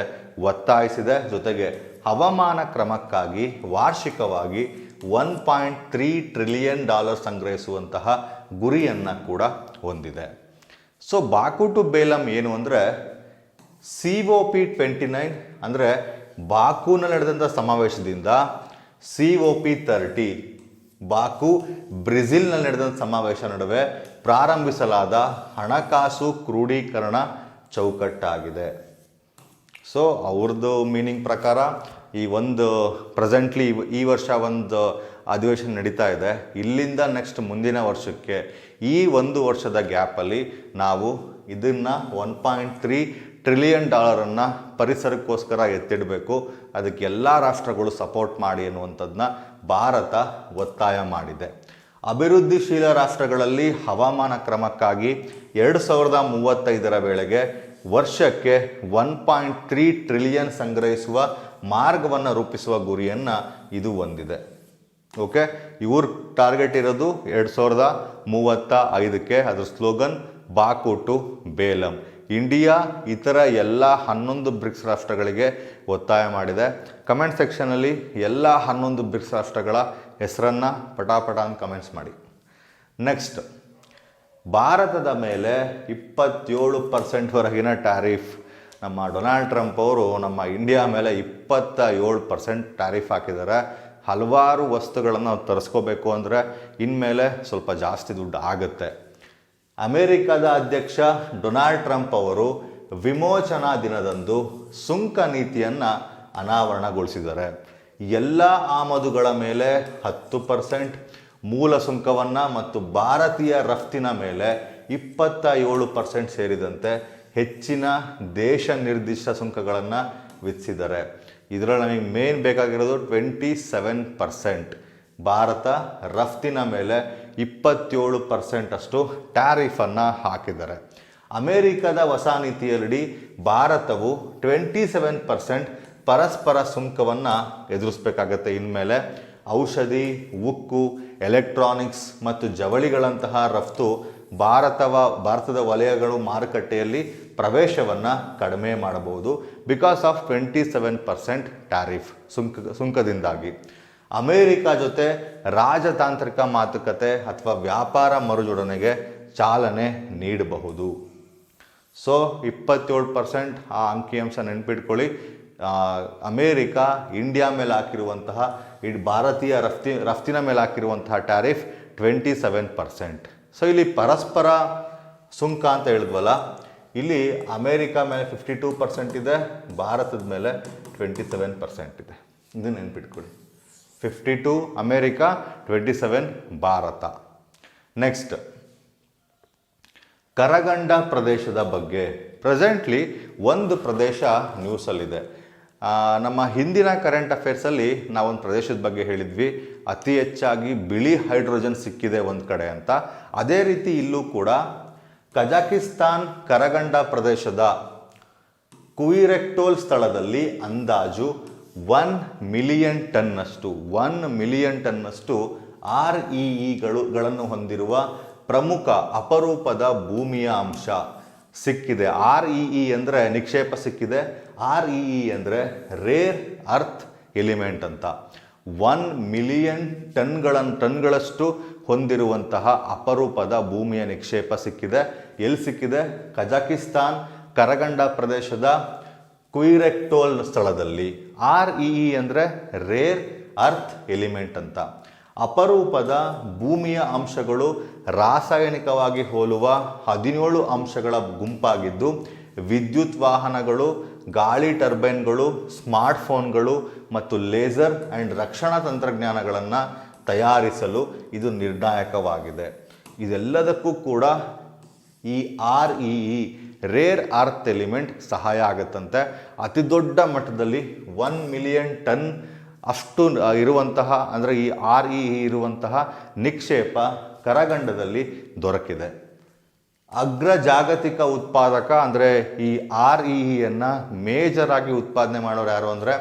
ಒತ್ತಾಯಿಸಿದೆ. ಜೊತೆಗೆ ಹವಾಮಾನ ಕ್ರಮಕ್ಕಾಗಿ ವಾರ್ಷಿಕವಾಗಿ one point three trillion dollar ಸಂಗ್ರಹಿಸುವಂತಹ ಗುರಿಯನ್ನು ಕೂಡ ಹೊಂದಿದೆ. ಸೊ ಬಾಕೂಟು ಬೇಲಂ ಏನು ಅಂದರೆ C O P twenty nine ಅಂದರೆ ಬಾಕೂನಲ್ಲಿ ನಡೆದಂಥ ಸಮಾವೇಶದಿಂದ C O P thirty Baku ಬ್ರೆಜಿಲ್ನಲ್ಲಿ ನಡೆದಂಥ ಸಮಾವೇಶ ನಡುವೆ ಪ್ರಾರಂಭಿಸಲಾದ ಹಣಕಾಸು ಕ್ರೋಢೀಕರಣ ಚೌಕಟ್ಟಾಗಿದೆ. ಸೊ ಅವ್ರದ್ದು ಮೀನಿಂಗ್ ಪ್ರಕಾರ ಈ ಒಂದು ಪ್ರೆಸೆಂಟ್ಲಿ ಈ ವರ್ಷ ಒಂದು ಅಧಿವೇಶನ ನಡೀತಾ ಇದೆ. ಇಲ್ಲಿಂದ ನೆಕ್ಸ್ಟ್ ಮುಂದಿನ ವರ್ಷಕ್ಕೆ ಈ ಒಂದು ವರ್ಷದ ಗ್ಯಾಪಲ್ಲಿ ನಾವು ಇದನ್ನು ಒನ್ ಪಾಯಿಂಟ್ ತ್ರೀ ಟ್ರಿಲಿಯನ್ ಡಾಲರನ್ನು ಪರಿಸರಕ್ಕೋಸ್ಕರ ಎತ್ತಿಡಬೇಕು. ಅದಕ್ಕೆ ಎಲ್ಲ ರಾಷ್ಟ್ರಗಳು ಸಪೋರ್ಟ್ ಮಾಡಿ ಅನ್ನುವಂಥದ್ದನ್ನ ಭಾರತ ಒತ್ತಾಯ ಮಾಡಿದೆ. ಅಭಿವೃದ್ಧಿಶೀಲ ರಾಷ್ಟ್ರಗಳಲ್ಲಿ ಹವಾಮಾನ ಕ್ರಮಕ್ಕಾಗಿ ಎರಡು ಸಾವಿರದ ಮೂವತ್ತೈದರ ವೇಳೆಗೆ ವರ್ಷಕ್ಕೆ ಒನ್ ಪಾಯಿಂಟ್ ತ್ರೀ ಟ್ರಿಲಿಯನ್ ಸಂಗ್ರಹಿಸುವ ಮಾರ್ಗವನ್ನು ರೂಪಿಸುವ ಗುರಿಯನ್ನು ಇದು ಹೊಂದಿದೆ. ಓಕೆ ಇವ್ರ ಟಾರ್ಗೆಟ್ ಇರೋದು ಎರಡು ಸಾವಿರದ ಮೂವತ್ತ ಐದಕ್ಕೆ ಅದರ ಸ್ಲೋಗನ್ ಬಾಕೂಟು ಬೇಲಂ. ಇಂಡಿಯಾ ಇತರ ಎಲ್ಲ ಹನ್ನೊಂದು ಬ್ರಿಕ್ಸ್ ರಾಷ್ಟ್ರಗಳಿಗೆ ಒತ್ತಾಯ ಮಾಡಿದೆ. ಕಮೆಂಟ್ ಸೆಕ್ಷನಲ್ಲಿ ಎಲ್ಲ ಹನ್ನೊಂದು ಬ್ರಿಕ್ಸ್ ರಾಷ್ಟ್ರಗಳ ಹೆಸರನ್ನು ಪಟಾಪಟ ಅಂತ ಕಮೆಂಟ್ಸ್ ಮಾಡಿ. ನೆಕ್ಸ್ಟ್, ಭಾರತದ ಮೇಲೆ ಇಪ್ಪತ್ತೇಳು ಪರ್ಸೆಂಟ್ವರೆಗಿನ ಟ್ಯಾರಿಫ್. ನಮ್ಮ ಡೊನಾಲ್ಡ್ ಟ್ರಂಪ್ ಅವರು ನಮ್ಮ ಇಂಡಿಯಾ ಮೇಲೆ ಇಪ್ಪತ್ತ ಏಳು ಪರ್ಸೆಂಟ್ ಟ್ಯಾರಿಫ್ ಹಾಕಿದ್ದಾರೆ. ಹಲವಾರು ವಸ್ತುಗಳನ್ನು ತರಿಸ್ಕೋಬೇಕು ಅಂದರೆ ಇನ್ಮೇಲೆ ಸ್ವಲ್ಪ ಜಾಸ್ತಿ ದುಡ್ಡು ಆಗುತ್ತೆ. ಅಮೆರಿಕದ ಅಧ್ಯಕ್ಷ ಡೊನಾಲ್ಡ್ ಟ್ರಂಪ್ ಅವರು ವಿಮೋಚನಾ ದಿನದಂದು ಸುಂಕ ನೀತಿಯನ್ನು ಅನಾವರಣಗೊಳಿಸಿದ್ದಾರೆ. ಎಲ್ಲ ಆಮದುಗಳ ಮೇಲೆ ಹತ್ತು ಪರ್ಸೆಂಟ್, ಮೂಲ ಸುಂಕವನ್ನು ಮತ್ತು ಭಾರತೀಯ ರಫ್ತಿನ ಮೇಲೆ ಇಪ್ಪತ್ತ ಏಳು ಪರ್ಸೆಂಟ್ ಸೇರಿದಂತೆ ಹೆಚ್ಚಿನ ದೇಶ ನಿರ್ದಿಷ್ಟ ಸುಂಕಗಳನ್ನು ವಿಧಿಸಿದ್ದಾರೆ. ಇದರಲ್ಲಿ ನಮಗೆ ಮೇನ್ ಬೇಕಾಗಿರೋದು ಟ್ವೆಂಟಿ ಸೆವೆನ್ ಪರ್ಸೆಂಟ್ ಭಾರತ ರಫ್ತಿನ ಮೇಲೆ ಇಪ್ಪತ್ತೇಳು ಪರ್ಸೆಂಟ್ ಅಷ್ಟು ಟ್ಯಾರಿಫನ್ನು ಹಾಕಿದ್ದಾರೆ. ಅಮೆರಿಕದ ಹೊಸ ನೀತಿಯಲ್ಲಿ ಭಾರತವು ಟ್ವೆಂಟಿ ಸೆವೆನ್ ಪರ್ಸೆಂಟ್ ಪರಸ್ಪರ ಸುಂಕವನ್ನು ಎದುರಿಸಬೇಕಾಗತ್ತೆ. ಇನ್ಮೇಲೆ ಔಷಧಿ, ಉಕ್ಕು ಎಲೆಕ್ಟ್ರಾನಿಕ್ಸ್ ಮತ್ತು ಜವಳಿಗಳಂತಹ ರಫ್ತು ಭಾರತವ, ಭಾರತದ ವಲಯಗಳು ಮಾರುಕಟ್ಟೆಯಲ್ಲಿ ಪ್ರವೇಶವನ್ನು ಕಡಿಮೆ ಮಾಡಬಹುದು. Because of twenty seven percent tariff ಸುಂಕ, ಸುಂಕದಿಂದಾಗಿ. ಅಮೇರಿಕ ಜೊತೆ ರಾಜತಾಂತ್ರಿಕ ಮಾತುಕತೆ ಅಥವಾ ವ್ಯಾಪಾರ ಮರುಜೋಡಣೆಗೆ ಚಾಲನೆ ನೀಡಬಹುದು. ಸೊ ಇಪ್ಪತ್ತೇಳು ಪರ್ಸೆಂಟ್ ಆ ಅಂಕಿಅಂಶ ನೆನ್ಪಿಟ್ಕೊಳ್ಳಿ. ಅಮೇರಿಕಾ ಇಂಡಿಯಾ ಮೇಲೆ ಹಾಕಿರುವಂತಹ, ಇಡ್ ಭಾರತೀಯ ರಫ್ತಿ, ರಫ್ತಿನ ಮೇಲೆ ಹಾಕಿರುವಂತಹ tariff twenty seven percent so ಇಲ್ಲಿ ಪರಸ್ಪರ ಸುಂಕ ಅಂತ ಹೇಳಿದ್ವಲ್ಲ, ಇಲ್ಲಿ ಅಮೇರಿಕ ಮೇಲೆ ಫಿಫ್ಟಿ ಟೂ ಪರ್ಸೆಂಟ್ ಇದೆ, ಭಾರತದ ಮೇಲೆ ಟ್ವೆಂಟಿ ಸೆವೆನ್ ಪರ್ಸೆಂಟ್ ಇದೆ. ಇದು ನೆನ್ಪಿಟ್ಕೊಳ್ಳಿ. Fifty to America twenty seven Bharat next Karaganda ಪ್ರದೇಶದ ಬಗ್ಗೆ. ಪ್ರೆಸೆಂಟ್ಲಿ ಒಂದು ಪ್ರದೇಶ ನ್ಯೂಸಲ್ಲಿದೆ ನಮ್ಮ ಹಿಂದಿನ ಕರೆಂಟ್ ಅಫೇರ್ಸಲ್ಲಿ ನಾವೊಂದು ಪ್ರದೇಶದ ಬಗ್ಗೆ ಹೇಳಿದ್ವಿ. ಅತಿ ಹೆಚ್ಚಾಗಿ ಬಿಳಿ ಹೈಡ್ರೋಜನ್ ಸಿಕ್ಕಿದೆ ಒಂದು ಕಡೆ ಅಂತ. ಅದೇ ರೀತಿ ಇಲ್ಲೂ ಕೂಡ ಕಜಾಕಿಸ್ತಾನ್ ಕರಗಂಡ ಪ್ರದೇಶದ ಕುಯಿರೆಕ್ಟೋಲ್ ಸ್ಥಳದಲ್ಲಿ ಅಂದಾಜು ಒನ್ ಮಿಲಿಯನ್ ಟನ್ನಷ್ಟು ಒನ್ ಮಿಲಿಯನ್ ಟನ್ನಷ್ಟು ಆರ್ ಇ ಹೊಂದಿರುವ ಪ್ರಮುಖ ಅಪರೂಪದ ಭೂಮಿಯ ಅಂಶ ಸಿಕ್ಕಿದೆ. ಆರ್ ಇ ಇ ಅಂದರೆ ನಿಕ್ಷೇಪ ಸಿಕ್ಕಿದೆ. ಆರ್ ಇ ಇ ಅಂದರೆ ರೇರ್ ಅರ್ತ್ ಎಲಿಮೆಂಟ್ ಅಂತ. ಒನ್ ಮಿಲಿಯನ್ ಟನ್ಗಳ ಟನ್ಗಳಷ್ಟು ಹೊಂದಿರುವಂತಹ ಅಪರೂಪದ ಭೂಮಿಯ ನಿಕ್ಷೇಪ ಸಿಕ್ಕಿದೆ. ಎಲ್ಲಿ ಸಿಕ್ಕಿದೆ? ಕಜಾಕಿಸ್ತಾನ್, ಕರಗಂಡ ಪ್ರದೇಶದ ಕುಯಿರೆಕ್ಟೋಲ್ ಸ್ಥಳದಲ್ಲಿ ಆರ್ ಇ ಇ ಅಂದರೆ ರೇರ್ ಅರ್ಥ್ ಎಲಿಮೆಂಟ್ ಅಂತ. ಅಪರೂಪದ ಭೂಮಿಯ ಅಂಶಗಳು ರಾಸಾಯನಿಕವಾಗಿ ಹೋಲುವ ಹದಿನೇಳು ಅಂಶಗಳ ಗುಂಪಾಗಿದ್ದು, ವಿದ್ಯುತ್ ವಾಹನಗಳು, ಗಾಳಿ ಟರ್ಬೈನ್ಗಳು, ಸ್ಮಾರ್ಟ್ಫೋನ್ಗಳು ಮತ್ತು ಲೇಸರ್ ಆ್ಯಂಡ್ ರಕ್ಷಣಾ ತಂತ್ರಜ್ಞಾನಗಳನ್ನು ತಯಾರಿಸಲು ಇದು ನಿರ್ಣಾಯಕವಾಗಿದೆ. ಇದೆಲ್ಲದಕ್ಕೂ ಕೂಡ ಈ R E E rare earth element ಸಹಾಯ ಆಗುತ್ತಂತೆ. ಅತಿ ದೊಡ್ಡ ಮಟ್ಟದಲ್ಲಿ ಒನ್ ಮಿಲಿಯನ್ ಟನ್ ಅಷ್ಟು ಇರುವಂತಹ, ಅಂದರೆ ಈ ಆರ್ ಇ ಇ ಇರುವಂತಹ ನಿಕ್ಷೇಪ ಕರಗಂಡದಲ್ಲಿ ದೊರಕಿದೆ. ಅಗ್ರ ಜಾಗತಿಕ ಉತ್ಪಾದಕ, ಅಂದರೆ ಈ ಆರ್ ಇ ಮೇಜರ್ ಆಗಿ ಉತ್ಪಾದನೆ ಮಾಡೋರು ಯಾರು ಅಂದರೆ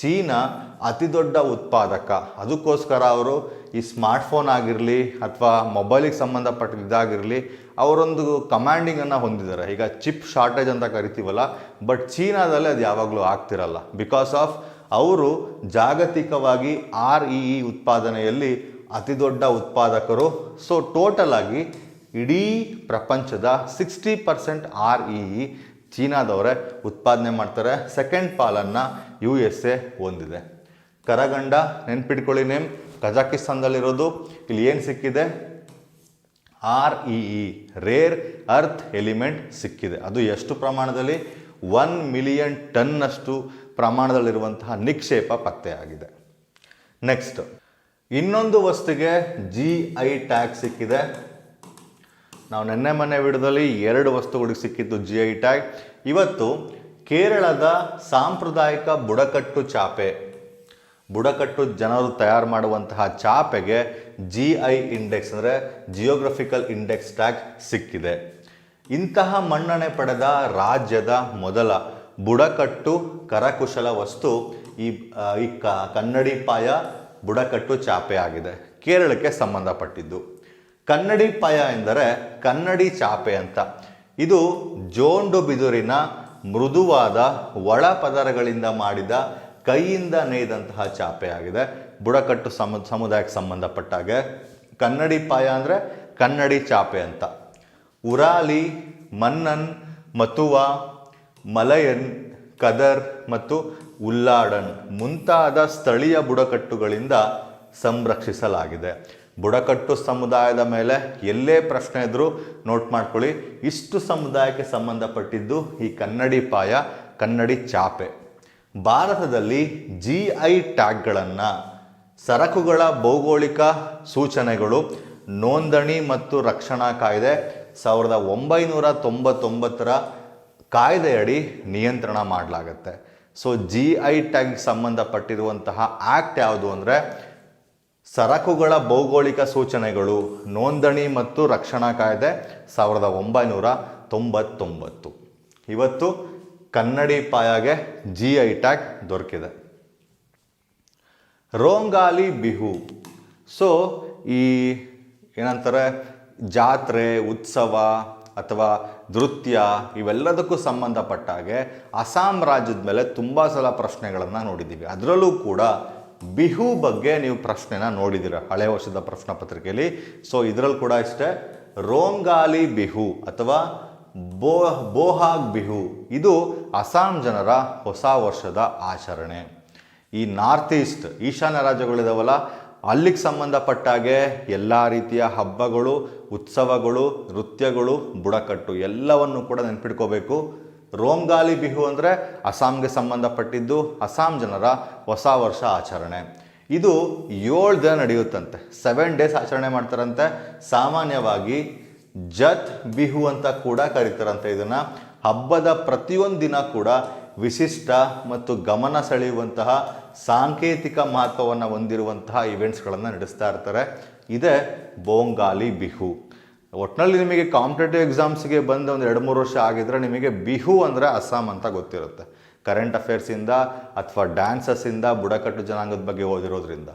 ಚೀನಾ ಅತಿ ದೊಡ್ಡ ಉತ್ಪಾದಕ. ಅದಕ್ಕೋಸ್ಕರ ಅವರು ಈ ಸ್ಮಾರ್ಟ್ಫೋನ್ ಆಗಿರಲಿ, ಅಥವಾ ಮೊಬೈಲಿಗೆ ಸಂಬಂಧಪಟ್ಟ ಇದಾಗಿರಲಿ ಅವರೊಂದು ಕಮಾಂಡಿಂಗನ್ನು ಹೊಂದಿದ್ದಾರೆ. ಈಗ ಚಿಪ್ ಶಾರ್ಟೇಜ್ ಅಂತ ಕರಿತೀವಲ್ಲ ಬಟ್ ಚೀನಾದಲ್ಲಿ ಅದು ಯಾವಾಗಲೂ ಆಗ್ತಿರಲ್ಲ. ಬಿಕಾಸ್ ಆಫ್ ಅವರು ಜಾಗತಿಕವಾಗಿ ಆರ್ ಇ ಇ ಉತ್ಪಾದನೆಯಲ್ಲಿ ಅತಿ ದೊಡ್ಡ ಉತ್ಪಾದಕರು. ಸೊ ಟೋಟಲ್ ಆಗಿ ಇಡೀ ಪ್ರಪಂಚದ sixty percent R E E ಚೀನಾದವರೇ ಉತ್ಪಾದನೆ ಮಾಡ್ತಾರೆ. ಸೆಕೆಂಡ್ ಪಾಲನ್ನು ಯು ಎಸ್ ಎ ಹೊಂದಿದೆ. ಕರಗಂಡ, ನೆನ್ಪಿಟ್ಕೊಳ್ಳಿ ನೇಮ್. ಕಜಾಕಿಸ್ತಾನದಲ್ಲಿರೋದು. ಇಲ್ಲಿ ಏನು ಸಿಕ್ಕಿದೆ? R E E rare earth element ಸಿಕ್ಕಿದೆ. ಅದು ಎಷ್ಟು ಪ್ರಮಾಣದಲ್ಲಿ? ಒನ್ ಮಿಲಿಯನ್ ಟನ್ನಷ್ಟು ಪ್ರಮಾಣದಲ್ಲಿರುವಂತಹ ನಿಕ್ಷೇಪ ಪತ್ತೆಯಾಗಿದೆ. ನೆಕ್ಸ್ಟ್ ಇನ್ನೊಂದು ವಸ್ತುಗೆ ಜಿ ಐ ಟ್ಯಾಗ್ ಸಿಕ್ಕಿದೆ. ನಾವು ನೆನ್ನೆ ಮೊನ್ನೆ ವಿಡಿಯೋದಲ್ಲಿ ಎರಡು ವಸ್ತುಗಳಿಗೆ ಸಿಕ್ಕಿದ್ದು ಜಿ ಐ ಟ್ಯಾಗ್ ಇವತ್ತು ಕೇರಳದ ಸಾಂಪ್ರದಾಯಿಕ ಬುಡಕಟ್ಟು ಚಾಪೆ. ಬುಡಕಟ್ಟು ಜನರು ತಯಾರು ಮಾಡುವಂತಹ ಚಾಪೆಗೆ ಜಿ ಐ ಇಂಡೆಕ್ಸ್ ಅಂದರೆ ಜಿಯೋಗ್ರಫಿಕಲ್ ಇಂಡೆಕ್ಸ್ ಟ್ಯಾಗ್ ಸಿಕ್ಕಿದೆ. ಇಂತಹ ಮನ್ನಣೆ ಪಡೆದ ರಾಜ್ಯದ ಮೊದಲ ಬುಡಕಟ್ಟು ಕರಕುಶಲ ವಸ್ತು ಈ ಈ ಕ, ಕನ್ನಡಿ ಪಾಯ ಬುಡಕಟ್ಟು ಚಾಪೆ ಆಗಿದೆ. ಕೇರಳಕ್ಕೆ ಸಂಬಂಧಪಟ್ಟಿದ್ದು. ಕನ್ನಡಿ ಪಾಯ ಎಂದರೆ ಕನ್ನಡಿ ಚಾಪೆ ಅಂತ. ಇದು ಜೋಂಡು ಬಿದುರಿನ ಮೃದುವಾದ ಒಳ ಪದರಗಳಿಂದ ಮಾಡಿದ ಕೈಯಿಂದ ನೇಯ್ದಂತಹ ಚಾಪೆ ಆಗಿದೆ. ಬುಡಕಟ್ಟು ಸಮ, ಸಮುದಾಯಕ್ಕೆ ಸಂಬಂಧಪಟ್ಟಾಗೆ ಕನ್ನಡಿ ಪಾಯ ಅಂದರೆ ಕನ್ನಡಿ ಚಾಪೆ ಅಂತ. ಉರಾಲಿ, ಮನ್ನನ್, ಮತುವಾ, ಮಲಯನ್, ಕದರ್ ಮತ್ತು ಉಲ್ಲಾಡನ್ ಮುಂತಾದ ಸ್ಥಳೀಯ ಬುಡಕಟ್ಟುಗಳಿಂದ ಸಂರಕ್ಷಿಸಲಾಗಿದೆ. ಬುಡಕಟ್ಟು ಸಮುದಾಯದ ಮೇಲೆ ಎಲ್ಲೇ ಪ್ರಶ್ನೆ ಇದ್ದರೂ ನೋಟ್ ಮಾಡ್ಕೊಳ್ಳಿ. ಇಷ್ಟು ಸಮುದಾಯಕ್ಕೆ ಸಂಬಂಧಪಟ್ಟಿದ್ದು ಈ ಕನ್ನಡಿ ಪಾಯ, ಕನ್ನಡಿ ಚಾಪೆ. ಭಾರತದಲ್ಲಿ ಜಿ ಐ ಟ್ಯಾಗ್ಗಳನ್ನು ಸರಕುಗಳ ಭೌಗೋಳಿಕ ಸೂಚನೆಗಳು, ನೋಂದಣಿ ಮತ್ತು ರಕ್ಷಣಾ ಕಾಯ್ದೆ ಸಾವಿರದ ಒಂಬೈನೂರ ತೊಂಬತ್ತೊಂಬತ್ತರ ಕಾಯ್ದೆಯಡಿ ನಿಯಂತ್ರಣ ಮಾಡಲಾಗತ್ತೆ. ಸೊ ಜಿ ಐ ಟ್ಯಾಗ್ ಸಂಬಂಧಪಟ್ಟಿರುವಂತಹ ಆ್ಯಕ್ಟ್ ಯಾವುದು ಅಂದರೆ ಸರಕುಗಳ ಭೌಗೋಳಿಕ ಸೂಚನೆಗಳು, ನೋಂದಣಿ ಮತ್ತು ರಕ್ಷಣಾ ಕಾಯ್ದೆ ಸಾವಿರದ ಒಂಬೈನೂರ ತೊಂಬತ್ತೊಂಬತ್ತು. ಇವತ್ತು ಕನ್ನಡಿ ಪಾಯಾಗೆ ಜಿ ಐ ಟ್ಯಾಗ್ ದೊರಕಿದೆ. ರೋಂಗಾಲಿ ಬಿಹು. ಸೊ ಈ ಏನಂತಾರೆ, ಜಾತ್ರೆ, ಉತ್ಸವ ಅಥವಾ ನೃತ್ಯ ಇವೆಲ್ಲದಕ್ಕೂ ಸಂಬಂಧಪಟ್ಟ ಹಾಗೆ ಅಸ್ಸಾಂ ರಾಜ್ಯದ ಮೇಲೆ ತುಂಬ ಸಲ ಪ್ರಶ್ನೆಗಳನ್ನು ನೋಡಿದ್ದೀವಿ. ಅದರಲ್ಲೂ ಕೂಡ ಬಿಹು ಬಗ್ಗೆ ನೀವು ಪ್ರಶ್ನೆನ ನೋಡಿದ್ದೀರ ಹಳೆ ವರ್ಷದ ಪ್ರಶ್ನೆ ಪತ್ರಿಕೆಯಲ್ಲಿ ಸೊ ಇದರಲ್ಲಿ ಕೂಡ ಇಷ್ಟೇ, ರೋಂಗಾಲಿ ಬಿಹು ಅಥವಾ ಬೋ, ಬೋಹಾಗ್ ಬಿಹು. ಇದು ಅಸ್ಸಾಂ ಜನರ ಹೊಸ ವರ್ಷದ ಆಚರಣೆ. ಈ ನಾರ್ತ್ ಈಸ್ಟ್, ಈಶಾನ್ಯ ರಾಜ್ಯಗಳಿದಾವಲ್ಲ, ಅಲ್ಲಿಗೆ ಸಂಬಂಧಪಟ್ಟಾಗೆ ಎಲ್ಲ ರೀತಿಯ ಹಬ್ಬಗಳು, ಉತ್ಸವಗಳು, ನೃತ್ಯಗಳು, ಬುಡಕಟ್ಟು ಎಲ್ಲವನ್ನು ಕೂಡ ನೆನ್ಪಿಟ್ಕೋಬೇಕು. ರೋಂಗಾಲಿ ಬಿಹು ಅಂದರೆ ಅಸ್ಸಾಂಗೆ ಸಂಬಂಧಪಟ್ಟಿದ್ದು ಅಸ್ಸಾಂ ಜನರ ಹೊಸ ವರ್ಷ ಆಚರಣೆ. ಇದು ಏಳು ದಿನ ನಡೆಯುತ್ತಂತೆ. ಸೆವೆನ್ ಡೇಸ್ ಆಚರಣೆ ಮಾಡ್ತಾರಂತೆ. ಸಾಮಾನ್ಯವಾಗಿ ಜತ್ ಬಿಹು ಅಂತ ಕೂಡ ಕರೀತಾರಂತೆ ಇದನ್ನು. ಹಬ್ಬದ ಪ್ರತಿಯೊಂದು ದಿನ ಕೂಡ ವಿಶಿಷ್ಟ ಮತ್ತು ಗಮನ ಸೆಳೆಯುವಂತಹ ಸಾಂಕೇತಿಕ ಮಹತ್ವವನ್ನು ಹೊಂದಿರುವಂತಹ ಇವೆಂಟ್ಸ್ಗಳನ್ನು ನಡೆಸ್ತಾ ಇರ್ತಾರೆ. ಇದೇ ಬೋಂಗಾಲಿ ಬಿಹು. ಒಟ್ಟಿನಲ್ಲಿ ನಿಮಗೆ ಕಾಂಪಿಟೇಟಿವ್ ಎಕ್ಸಾಮ್ಸ್ಗೆ ಬಂದು ಒಂದು ಎರಡು ಮೂರು ವರ್ಷ ಆಗಿದ್ರೆ ನಿಮಗೆ ಬಿಹು ಅಂದರೆ ಅಸ್ಸಾಂ ಅಂತ ಗೊತ್ತಿರುತ್ತೆ. ಕರೆಂಟ್ ಅಫೇರ್ಸಿಂದ ಅಥವಾ ಡ್ಯಾನ್ಸಸ್ಸಿಂದ ಬುಡಕಟ್ಟು ಜನಾಂಗದ ಬಗ್ಗೆ ಓದಿರೋದ್ರಿಂದ.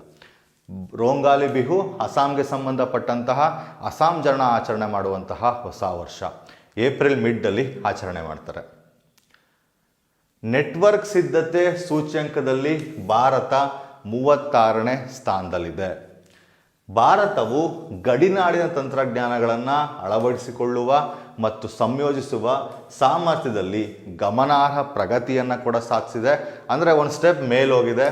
ರೋಂಗಾಲಿ ಬಿಹು ಅಸ್ಸಾಂಗೆ ಸಂಬಂಧಪಟ್ಟಂತಹ ಅಸ್ಸಾಂ ಜನ ಆಚರಣೆ ಮಾಡುವಂತಹ ಹೊಸ ವರ್ಷ. ಏಪ್ರಿಲ್ ಮಿಡ್ಡಲ್ಲಿ ಆಚರಣೆ ಮಾಡ್ತಾರೆ. ನೆಟ್ವರ್ಕ್ ಸಿದ್ಧತೆ ಸೂಚ್ಯಂಕದಲ್ಲಿ ಭಾರತ ಮೂವತ್ತಾರನೇ ಸ್ಥಾನದಲ್ಲಿದೆ. ಭಾರತವು ಗಡಿನಾಡಿನ ತಂತ್ರಜ್ಞಾನಗಳನ್ನು ಅಳವಡಿಸಿಕೊಳ್ಳುವ ಮತ್ತು ಸಂಯೋಜಿಸುವ ಸಾಮರ್ಥ್ಯದಲ್ಲಿ ಗಮನಾರ್ಹ ಪ್ರಗತಿಯನ್ನು ಕೂಡ ಸಾಧಿಸಿದೆ. ಅಂದರೆ ಒಂದು ಸ್ಟೆಪ್ ಮೇಲೋಗಿದೆ.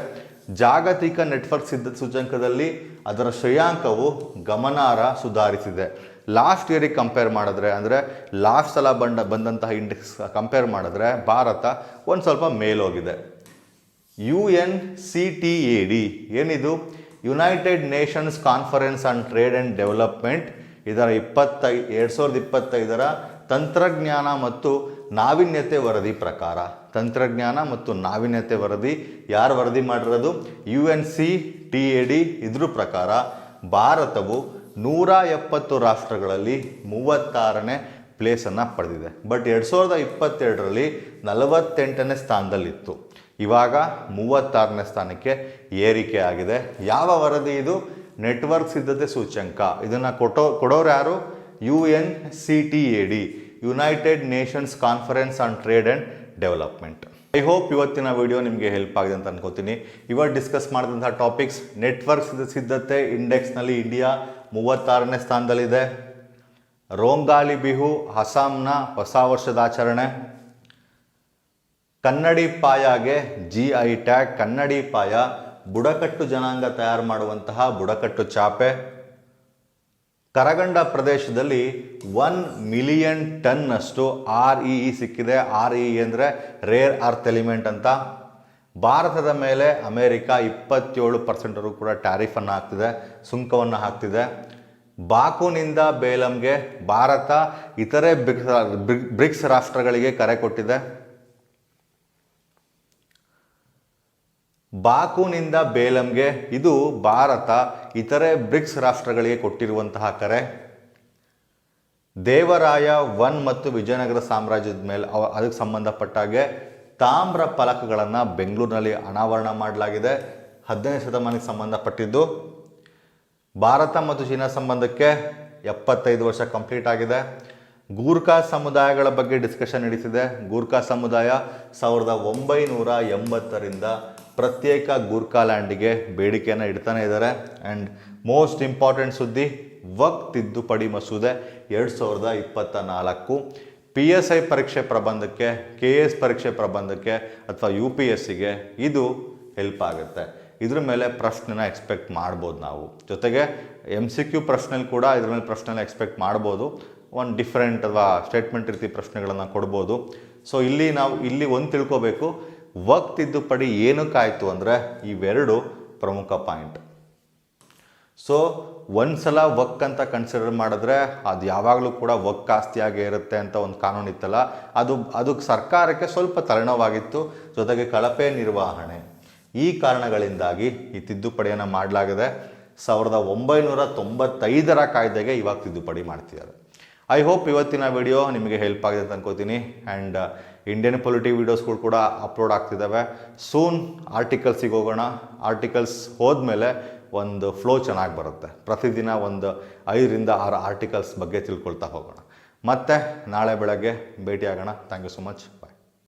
ಜಾಗತಿಕ ನೆಟ್ವರ್ಕ್ ಸಿದ್ಧ ಸೂಚ್ಯಂಕದಲ್ಲಿ ಅದರ ಶ್ರೇಯಾಂಕವು ಗಮನಾರ್ಹ ಸುಧಾರಿಸಿದೆ. ಲಾಸ್ಟ್ ಇಯರಿಗೆ ಕಂಪೇರ್ ಮಾಡಿದ್ರೆ, ಅಂದರೆ ಲಾಸ್ಟ್ ಸಲ ಬಂದ, ಬಂದಂತಹ ಇಂಡೆಕ್ಸ್ ಕಂಪೇರ್ ಮಾಡಿದ್ರೆ ಭಾರತ ಒಂದು ಸ್ವಲ್ಪ ಮೇಲೋಗಿದೆ. U N C T A D ಏನಿದು? United Nations conference on trade and development ಇದರ ಇಪ್ಪತ್ತೈ, ಎರಡು ಸಾವಿರದ ಇಪ್ಪತ್ತೈದರ ತಂತ್ರಜ್ಞಾನ ಮತ್ತು ನಾವೀನ್ಯತೆ ವರದಿ ಪ್ರಕಾರ. ತಂತ್ರಜ್ಞಾನ ಮತ್ತು ನಾವೀನ್ಯತೆ ವರದಿ, ಯಾರು ವರದಿ ಮಾಡಿರೋದು? U N C T A D ಇದ್ರ ಪ್ರಕಾರ ಭಾರತವು ನೂರ ಎಪ್ಪತ್ತು ರಾಷ್ಟ್ರಗಳಲ್ಲಿ ಮೂವತ್ತಾರನೇ ಪ್ಲೇಸನ್ನು ಪಡೆದಿದೆ. ಬಟ್ ಎರಡು ಸಾವಿರದ ಇಪ್ಪತ್ತೆರಡರಲ್ಲಿ ನಲವತ್ತೆಂಟನೇ ಸ್ಥಾನದಲ್ಲಿತ್ತು. ಇವಾಗ ಮೂವತ್ತಾರನೇ ಸ್ಥಾನಕ್ಕೆ ಏರಿಕೆ ಆಗಿದೆ. ಯಾವ ವರದಿ ಇದು? ನೆಟ್ವರ್ಕ್ ಸಿದ್ಧತೆ ಸೂಚ್ಯಂಕ. ಇದನ್ನು ಕೊಟ್ಟೋ ಕೊಡೋರು ಯಾರು? U N C T A D United Nations Conference on Trade and Development I hope ಇವತ್ತಿನ ವಿಡಿಯೋ ನಿಮಗೆ ಹೆಲ್ಪ್ ಆಗಿದೆ ಅಂತ ಅನ್ಕೋತೀನಿ. ಇವತ್ತು ಡಿಸ್ಕಸ್ ಮಾಡಿದಂಥ ಟಾಪಿಕ್ಸ್ ನೆಟ್ವರ್ಕ್ ಸಿದ್ಧತೆ ಇಂಡೆಕ್ಸ್ನಲ್ಲಿ ಇಂಡಿಯಾ ಮೂವತ್ತಾರನೇ ಸ್ಥಾನದಲ್ಲಿದೆ. ರೋಂಗಾಲಿ ಬಿಹು ಅಸ್ಸಾಂನ ಹೊಸ ವರ್ಷದ ಆಚರಣೆ. ಕನ್ನಡಿ ಪಾಯಾಗೆ ಜಿ ಐ ಟ್ಯಾಗ್ ಕನ್ನಡಿ ಪಾಯ, ಬುಡಕಟ್ಟು ಜನಾಂಗ ತಯಾರು ಮಾಡುವಂತಹ ಬುಡಕಟ್ಟು ಚಾಪೆ. ಕರಗಂಡ ಪ್ರದೇಶದಲ್ಲಿ ಒನ್ ಮಿಲಿಯನ್ ಟನ್ನಷ್ಟು ಆರ್ ಇ ಇ ಸಿಕ್ಕಿದೆ. ಆರ್ ಇ ಅಂದರೆ ರೇರ್ ಅರ್ತ್ ಎಲಿಮೆಂಟ್ ಅಂತ. ಭಾರತದ ಮೇಲೆ ಅಮೇರಿಕ ಇಪ್ಪತ್ತೇಳು ಪರ್ಸೆಂಟರು ಕೂಡ ಟ್ಯಾರಿಫನ್ನು ಹಾಕ್ತಿದೆ, ಸುಂಕವನ್ನು ಹಾಕ್ತಿದೆ. ಬಾಕುನಿಂದ ಬೇಲಂಗೆ ಭಾರತ ಇತರೆ ಬ್ರಿಕ್ಸ್ ಬ್ರಿಕ್ಸ್ ರಾಷ್ಟ್ರಗಳಿಗೆ ಕರೆ ಕೊಟ್ಟಿದೆ. ಬಾಕುನಿಂದ ಬೇಲಂಗೆ ಇದು ಭಾರತ ಇತರೆ ಬ್ರಿಕ್ಸ್ ರಾಷ್ಟ್ರಗಳಿಗೆ ಕೊಟ್ಟಿರುವಂತಹ ಕರೆ. ದೇವರಾಯ ಒನ್ ಮತ್ತು ವಿಜಯನಗರ ಸಾಮ್ರಾಜ್ಯದ ಮೇಲೆ ಅದಕ್ಕೆ ಸಂಬಂಧಪಟ್ಟಾಗೆ ತಾಮ್ರ ಫಲಕಗಳನ್ನು ಬೆಂಗಳೂರಿನಲ್ಲಿ ಅನಾವರಣ ಮಾಡಲಾಗಿದೆ. ಹದಿನೈದು ಶತಮಾನಕ್ಕೆ ಸಂಬಂಧಪಟ್ಟಿದ್ದು, ಭಾರತ ಮತ್ತು ಚೀನಾ ಸಂಬಂಧಕ್ಕೆ ಎಪ್ಪತ್ತೈದು ವರ್ಷ ಕಂಪ್ಲೀಟ್ ಆಗಿದೆ. ಗೂರ್ಖಾ ಸಮುದಾಯಗಳ ಬಗ್ಗೆ ಡಿಸ್ಕಷನ್ ನಡೆಸಿದೆ. ಗೂರ್ಖಾ ಸಮುದಾಯ ಸಾವಿರದ ಒಂಬೈನೂರ ಎಂಬತ್ತರಿಂದ ಪ್ರತ್ಯೇಕ ಗೂರ್ಖಾಲ್ಯಾಂಡಿಗೆ ಬೇಡಿಕೆಯನ್ನು ಇಡ್ತಾನೆ ಇದ್ದಾರೆ. ಆ್ಯಂಡ್ ಮೋಸ್ಟ್ ಇಂಪಾರ್ಟೆಂಟ್ ಸುದ್ದಿ ವಕ್ ತಿದ್ದುಪಡಿ ಮಸೂದೆ ಎರಡು ಸಾವಿರದ ಇಪ್ಪತ್ತ ನಾಲ್ಕು ಪಿ ಎಸ್ ಐ ಪರೀಕ್ಷೆ ಪ್ರಬಂಧಕ್ಕೆ ಕೆ ಎಸ್ ಪರೀಕ್ಷೆ ಪ್ರಬಂಧಕ್ಕೆ ಅಥವಾ ಯು ಪಿ ಎಸ್ ಸಿಗೆ ಇದು ಹೆಲ್ಪ್ ಆಗುತ್ತೆ. ಇದ್ರ ಮೇಲೆ ಪ್ರಶ್ನೆನ ಎಕ್ಸ್ಪೆಕ್ಟ್ ಮಾಡ್ಬೋದು ನಾವು. ಜೊತೆಗೆ ಎಂ ಸಿ ಕ್ಯೂ ಪ್ರಶ್ನೆಲಿ ಕೂಡ ಇದ್ರ ಮೇಲೆ ಪ್ರಶ್ನೆನ ಎಕ್ಸ್ಪೆಕ್ಟ್ ಮಾಡ್ಬೋದು. ಒಂದು ಡಿಫ್ರೆಂಟ್ ಅಥವಾ ಸ್ಟೇಟ್ಮೆಂಟ್ ರೀತಿ ಪ್ರಶ್ನೆಗಳನ್ನು ಕೊಡ್ಬೋದು. ಸೊ ಇಲ್ಲಿ ನಾವು, ಇಲ್ಲಿ ಒಂದು ತಿಳ್ಕೊಬೇಕು. ವಕ್ ತಿದ್ದುಪಡಿ ಏನಕ್ಕಾಯಿತು ಅಂದರೆ ಇವೆರಡು ಪ್ರಮುಖ ಪಾಯಿಂಟ್ ಸೊ ಒಂದ್ಸಲ ವಕ್ ಅಂತ ಕನ್ಸಿಡರ್ ಮಾಡಿದ್ರೆ ಅದು ಯಾವಾಗಲೂ ಕೂಡ ವಕ್ ಆಸ್ತಿಯಾಗೇ ಇರುತ್ತೆ ಅಂತ ಒಂದು ಕಾನೂನು ಇತ್ತಲ್ಲ, ಅದು ಅದಕ್ಕೆ ಸರ್ಕಾರಕ್ಕೆ ಸ್ವಲ್ಪ ತರಣವಾಗಿತ್ತು. ಜೊತೆಗೆ ಕಳಪೆ ನಿರ್ವಹಣೆ. ಈ ಕಾರಣಗಳಿಂದಾಗಿ ಈ ತಿದ್ದುಪಡಿಯನ್ನು ಮಾಡಲಾಗಿದೆ. ಸಾವಿರದ ಒಂಬೈನೂರ ತೊಂಬತ್ತೈದರ ಕಾಯ್ದೆಗೆ ಇವಾಗ ತಿದ್ದುಪಡಿ ಮಾಡ್ತಿದ್ದಾರೆ ಐ ಹೋಪ್ ಇವತ್ತಿನ ವಿಡಿಯೋ ನಿಮಗೆ ಹೆಲ್ಪ್ ಆಗಿದೆ ಅಂತ ಅನ್ಕೋತೀನಿ. ಆ್ಯಂಡ್ ಇಂಡಿಯನ್ ಪೊಲಿಟಿ ವೀಡಿಯೋಸ್ಗಳು ಕೂಡ ಅಪ್ಲೋಡ್ ಆಗ್ತಿದ್ದಾವೆ ಸೂನ್ ಆರ್ಟಿಕಲ್ಸಿಗೆ ಹೋಗೋಣ. ಆರ್ಟಿಕಲ್ಸ್ ಹೋದ್ಮೇಲೆ ಒಂದು ಫ್ಲೋ ಚೆನ್ನಾಗಿ ಬರುತ್ತೆ. ಪ್ರತಿದಿನ ಒಂದು ಐದರಿಂದ ಆರು ಆರ್ಟಿಕಲ್ಸ್ ಬಗ್ಗೆ ತಿಳ್ಕೊಳ್ತಾ ಹೋಗೋಣ. ಮತ್ತೆ ನಾಳೆ ಬೆಳಗ್ಗೆ ಭೇಟಿಯಾಗೋಣ. Thank you so much